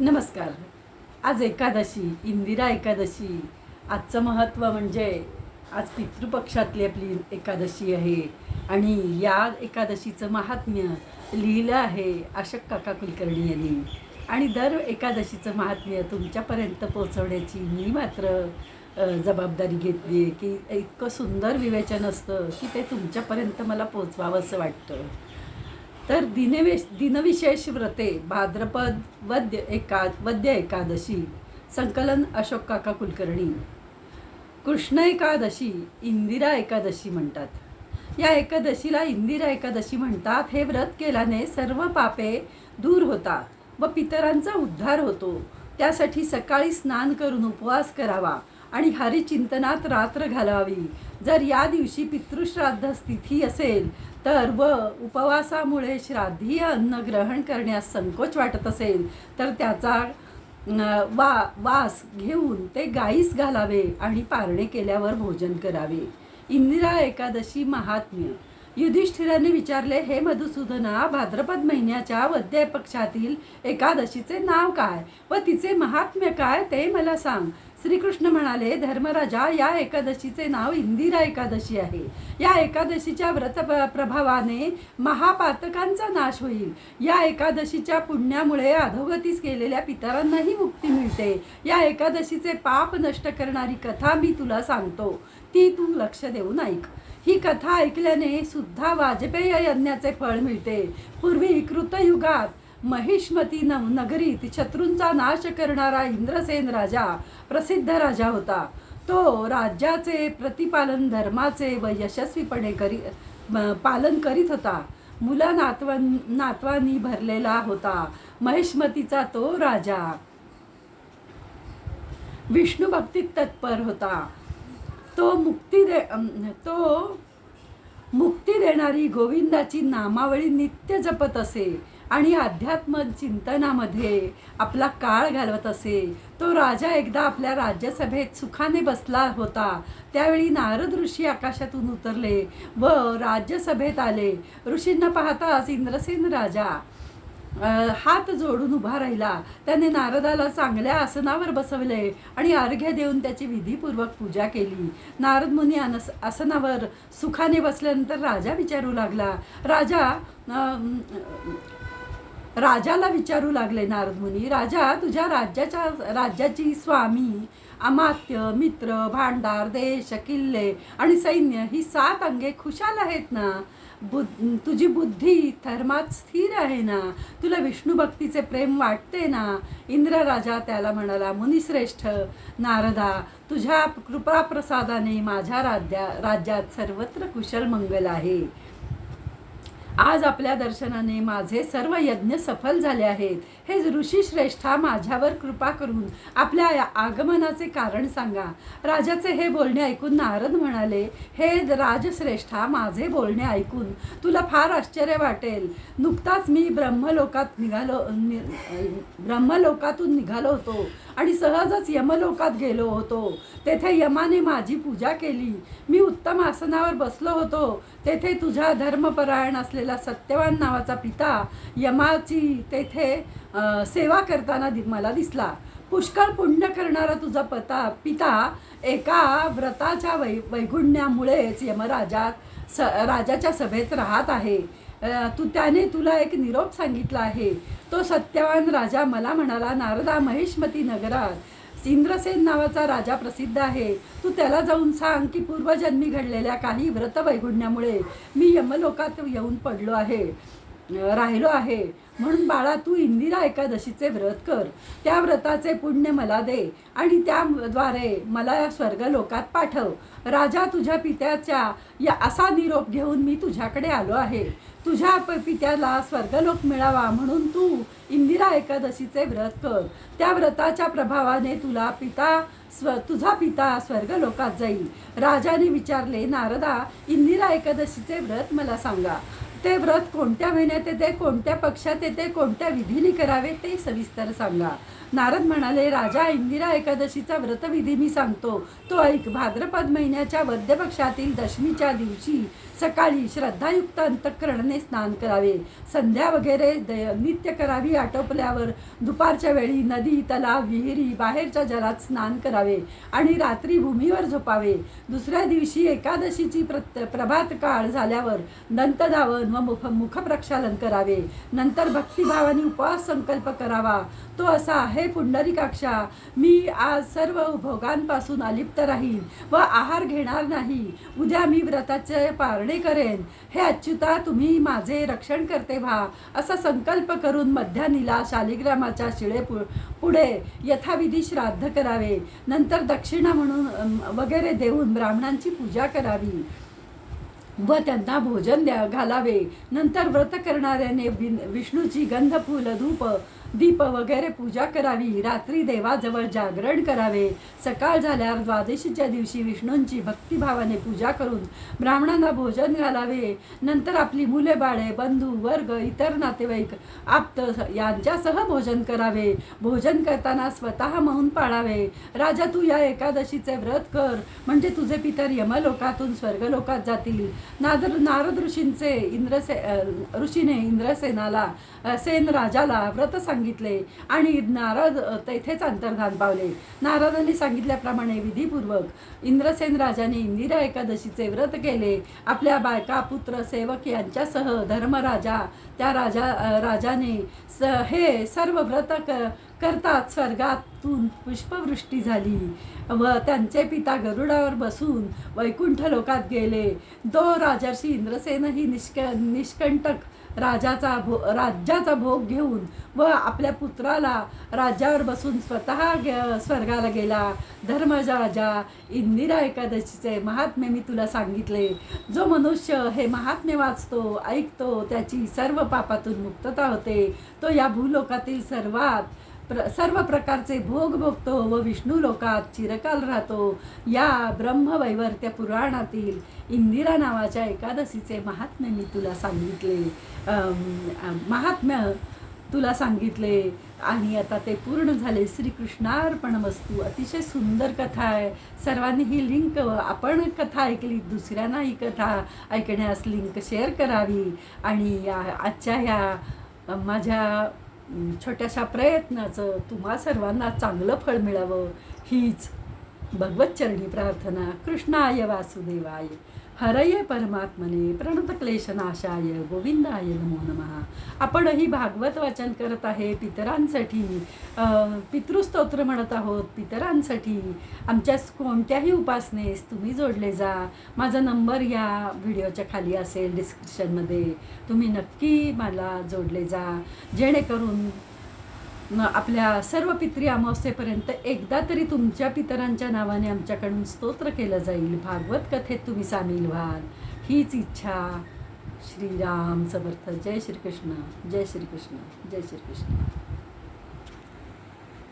नमस्कार. आज एकादशी इंदिरा एकादशी. आजचं महत्त्व म्हणजे आज पितृपक्षातली आपली एकादशी आहे. आणि या एकादशीचं महात्म्य लिहिलं आहे अशोक काका कुलकर्णी यांनी. आणि दर एकादशीचं महात्म्य तुमच्यापर्यंत पोचवण्याची मी मात्र जबाबदारी घेतली आहे की इतकं सुंदर विवेचन असतं की ते तुमच्यापर्यंत मला पोचवावं असं वाटतं. तर दिनवेश दिनविशेष व्रते भाद्रपद वद्य एका वद्य एकादशी संकलन अशोक काका कुलकर्णी कृष्ण एकादशी इंदिरा एकादशी म्हणतात. या एकादशीला इंदिरा एकादशी म्हणतात हे व्रत केल्याने सर्व पापे दूर होतात व पितरांचा उद्धार होतो. त्यासाठी सकाळी स्नान करून उपवास करावा आणि हरिचिंतनात रात्र घालावी. जर या दिवशी पितृश्राद्ध स्थिती असेल तर व उपवासामुळे श्राद्धीय अन्न ग्रहण करण्यास संकोच वाटत असेल तर त्याचा वा वास घेऊन ते गाईस घालावे आणि पारणे केल्यावर भोजन करावे. इंदिरा एकादशी महात्म्य. युधिष्ठिराने विचारले हे मधुसूदना भाद्रपद महिन्याच्या वद्य पक्षातील एकादशीचे नाव काय व तिचे महात्म्य काय ते मला सांग. श्रीकृष्ण म्हणाले धर्मराजा या एकादशीचे नाव इंदिरा एकादशी आहे. या एकादशीच्या व्रत प्रभावाने महापातकांचा नाश होईल. या एकादशीच्या पुण्यामुळे अधोगतीस केलेल्या पितरांनाही मुक्ती मिळते. या एकादशीचे पाप नष्ट करणारी कथा मी तुला सांगतो. ती तू लक्ष देऊन ऐक. ही कथा ऐकल्याने सुद्धा वाजपेयी यज्ञाचे फळ मिळते. पूर्वी कृतयुगात महिष्मती न नगरीत शत्रूंचा नाश करणारा इंद्रसेन राजा प्रसिद्ध राजा होता. तो राज्याचे प्रतिपालन धर्माचे व यशस्वीपणे करी पालन करीत होता. मुला नातवां नातवांनी भरलेला होता महिष्मतीचा तो राजा. विष्णू भक्तीत तत्पर होता. तो मुक्ती दे तो मुक्ती देणारी गोविंदाची नामावळी नित्य जपत असे. आणि अध्यात्म चिंतनामध्ये आपला काळ घालवत असे. तो राजा एकदा आपल्या राज्यसभेत सुखाने बसला होता. त्यावेळी नारद ऋषी आकाशातून उतरले व राज्यसभेत आले. ऋषींना पाहताच इंद्रसेन राजा हात जोडून उभा राहिला. त्याने नारदाला चांगल्या आसनावर बसवले आणि अर्घ्य देऊन त्याची विधीपूर्वक पूजा केली. नारद मुनी अनस आसनावर सुखाने बसल्यानंतर राजा विचारू लागला. राजा राजाला विचारू लागले नारद मुनी राजा तुझ्या राज्याच्या राज्याची स्वामी अमात्य मित्र भांडार देश किल्ले आणि सैन्य ही सात अंगे खुशाल आहेत ना? बुद्ध तुझी बुद्धी धर्मात स्थिर आहे ना? तुला विष्णू भक्तीचे प्रेम वाटते ना? इंद्र राजा त्याला म्हणाला मुनिश्रेष्ठ नारदा तुझ्या कृपाप्रसादाने माझ्या राज्या राज्यात सर्वत्र कुशल मंगल आहे. आज आपल्या दर्शनाने माझे सर्व यज्ञ सफल झाले आहेत. हे ऋषी श्रेष्ठा माझ्यावर कृपा करून आपल्या आगमनाचे कारण सांगा. राजाचे हे बोलणे ऐकून नारद म्हणाले हे राजश्रेष्ठा माझे बोलणे ऐकून तुला फार आश्चर्य वाटेल. नुकताच मी ब्रह्मलोकात निघालो नि- ब्रह्मलोकातून निघालो होतो आणि सहजच यमलोकात गेलो होतो. तेथे यमाने माझी पूजा केली. मी उत्तम आसनावर बसलो होतो. तेथे तुझा धर्मपरायण असलेला सत्यवान नावाचा पिता यमाची तेथे सेवा करताना दि मला दिसला. पुष्कळ पुण्य करणारा तुझा पता पिता एका व्रताच्या वै वैगुण्यामुळेच यमराजात स राजाच्या सभेत राहत आहे. तू त्याने तुला एक निरोप सांगितला आहे. तो सत्यवान राजा मला म्हणाला नारदा महिष्मती नगरात इंद्रसेन नावाचा राजा प्रसिद्ध आहे. तू त्याला जाऊन सांग की पूर्वजन्मी घडलेल्या काही व्रत वैगुण्यामुळे मी यमलोकात येऊन पडलो आहे. राहिलो आहे. म्हणून बाळा तू इंदिरा एकादशीचे व्रत कर. त्या व्रताचे पुण्य मला दे आणि त्याद्वारे मला या स्वर्गलोकात पाठव. राजा तुझ्या पित्याच्या या असा निरोप घेऊन मी तुझ्याकडे आलो आहे. तुझ्या प- पित्याला स्वर्गलोक मिळावा म्हणून तू इंदिरा एकादशीचे व्रत कर. त्या व्रताच्या प्रभावाने तुला पिता स्व तुझा पिता स्वर्गलोकात जाईल. राजाने विचारले नारदा इंदिरा एकादशीचे व्रत मला सांगा. ते व्रत कोणत्या महिन्यात येते कोणत्या पक्षात येते कोणत्या विधीने करावे ते सविस्तर सांगा. नारद म्हणाले राजा इंदिरा एकादशीचा व्रतविधी मी सांगतो. तो ऐक भाद्रपद महिन्याच्या वद्यपक्षातील दशमीच्या दिवशी सकाळी श्रद्धायुक्त अंतकरणाने स्नान करावे. संध्या वगैरे द- नित्य करावी आटोपल्यावर दुपारच्या वेळी नदी तलाव विहिरी बाहेरच्या जलात स्नान करावे आणि रात्री भूमीवर झोपावे. दुसऱ्या दिवशी एकादशीची प्रत प्रभात काळ झाल्यावर दंतधावन व मुख मुखप्रक्षालन करावे. नंतर भक्तिभावाने उपवास संकल्प करावा. तो असा हे पुंडरीकाक्षा. मी आज सर्व भोगांपासून अलिप्त राहीन व आहार घेणार नाही. उद्या मी व्रताचे पारणे करेन. हे अच्युता तुम्ही माझे रक्षण करते व्हा असा संकल्प करून मध्यानीला शालिग्रामाच्या शिळे पु पुढे यथाविधी श्राद्ध करावे. नंतर दक्षिणा म्हणून वगैरे देऊन ब्राह्मणांची पूजा करावी. व त्यांना भोजन द्या घालावे. नंतर व्रत करणाऱ्याने विष्णूची गंधफूल धूप दीप वगैरे पूजा करावी. रात्री देवाजवळ जागरण करावे. सकाळ झाल्यावर द्वादशीच्या दिवशी विष्णूंची भक्तिभावाने पूजा करून ब्राह्मणांना भोजन घालावे. नंतर आपली मुले बाळे बंधू वर्ग इतर नातेवाईक आप्त यांच्यासह भोजन करावे. भोजन करताना स्वतः मौन पाळावे. राजा तू या एकादशीचे व्रत कर. म्हणजे तुझे पितर यमलोकातून स्वर्गलोकात जातील. नादर नारद ऋषींचे इंद्रसे ऋषीने इंद्रसेनाला सेन राजाला व्रत सांगितले. आणि नारद तेथेच अंतर्धान पावले. नारदांनी सांगितल्याप्रमाणे विधीपूर्वक इंद्रसेन राजाने इंदिरा एकादशीचे व्रत केले. आपल्या बायका पुत्र सेवक यांच्यासह धर्मराजा त्या राजा राजाने स हे सर्व व्रत क करतात. स्वर्गातून पुष्पवृष्टी झाली व त्यांचे पिता गरुडावर बसून वैकुंठ लोकात गेले. दो राजर्षी इंद्रसेनही निष्क निष्कंटक राजाचा भो राज्याचा भोग घेऊन व आपल्या पुत्राला राज्यावर बसून स्वतः गे- स्वर्गाला गेला. धर्मराजा इंदिरा एकादशीचे महात्म्य मी तुला सांगितले. जो मनुष्य हे महात्म्य वाचतो ऐकतो त्याची सर्व पापातून मुक्तता होते. तो या भूलोकातील सर्वात प्र सर्व प्रकारचे भोग भोगतो व विष्णू लोकात चिरकाल राहतो. या ब्रह्मवैवर्त्य पुराणातील इंदिरा नावाच्या एकादशीचे महात्म्य मी तुला सांगितले. महात्म्य तुला सांगितले. आणि आता ते पूर्ण झाले. श्रीकृष्णार्पण वस्तू अतिशय सुंदर कथा आहे. सर्वांनी ही लिंक आपण कथा ऐकली दुसऱ्यांना ही कथा ऐकण्यास लिंक शेअर करावी. आणि या आजच्या ह्या माझ्या छोट्याशा प्रयत्नाचं तुम्हा सर्वांना चांगलं फळ मिळावं हीच भगवतचरणी प्रार्थना. कृष्णाय वासुदेवाय. हरये परमात्मने प्रणतक्लेशनाशाय गोविंदाय नमो नमः. आपणही भागवत वाचन करत आहे पितरांसाठी पितृस्तोत्र म्हणत आहोत पितरांसाठी. आमच्या कोणत्याही उपासनेस तुम्ही जोडले जा. माझा नंबर या व्हिडिओच्या खाली असेल डिस्क्रिप्शनमध्ये. तुम्ही नक्की मला जोडले जा. जेणेकरून आपल्या सर्व पितरी अमावस्येपर्यंत एकदा तरी तुमच्या पितरांच्या नावाने आमच्याकडून स्तोत्र केलं जाईल. भागवत कथेत तुम्ही सामील व्हाल. हीच इच्छा. श्रीराम समर्थ. जय श्रीकृष्ण. जय श्रीकृष्ण. जय श्रीकृष्ण.